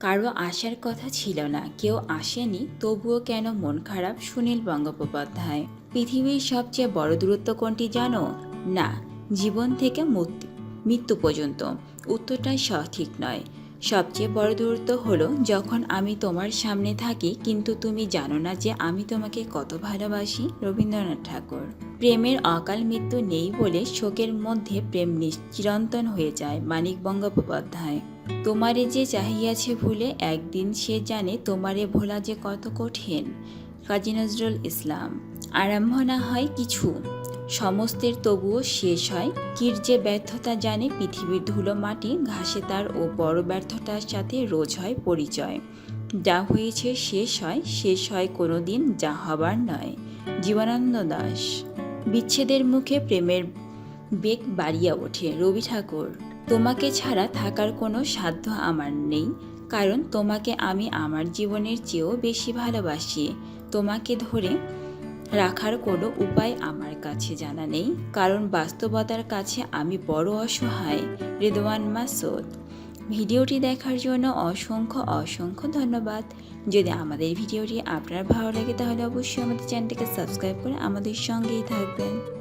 কারও আসার কথা ছিল না, কেউ আসেনি, তবুও কেন মন খারাপ সুনীল বঙ্গোপাধ্যায়? পৃথিবীর সবচেয়ে বড় দূরত্ব কোনটি জানো? না, জীবন থেকে মৃত্যু পর্যন্ত। উত্তরটাই সঠিক নয়। সবচেয়ে বড় দূরত্ব হলো যখন আমি তোমার সামনে থাকি, কিন্তু তুমি জানো না যে আমি তোমাকে কত ভালোবাসি, রবীন্দ্রনাথ ঠাকুর। প্রেমের অকাল মৃত্যু নেই বলে শোকের মধ্যে প্রেম চিরন্তন হয়ে যায়, মানিক বন্দ্যোপাধ্যায়। তোমারে যে চাহিয়াছে ভুলে একদিন সে জানে তোমারে ভোলা যে কত কঠিন। কাজী নজরুল ইসলাম। আরম্ভ না হয় কিছু। সমস্তের তবুও শেষ হয়। কির যে ব্যর্থতা জানে পৃথিবীর ধুলো মাটি, ঘাসে তার ও বড় ব্যর্থতার সাথে রোজ হয় পরিচয়। যা হয়েছে শেষ হয় শেষ হয় কোনো দিন যা হবার নয়। জীবনানন্দ দাস। বিচ্ছেদের মুখে প্রেমের বেগ বাড়িয়া ওঠে। রবি ঠাকুর, তোমাকে ছাড়া থাকার কোনো সাধ্য আমার নেই, কারণ তোমাকে আমি আমার জীবনের চেয়েও বেশি ভালোবাসি। তোমাকে ধরে রাখার কোনো উপায় আমার কাছে জানা নেই। কারণ বাস্তবতার কাছে আমি বড় অসহায়, রেদওয়ান মাসুদ। ভিডিওটি দেখার জন্য অসংখ্য অসংখ্য ধন্যবাদ। যদি আমাদের ভিডিওটি আপনার ভালো লাগে, তাহলে অবশ্যই আমাদের চ্যানেলটিকে সাবস্ক্রাইব করে আমাদের সঙ্গেই থাকবেন।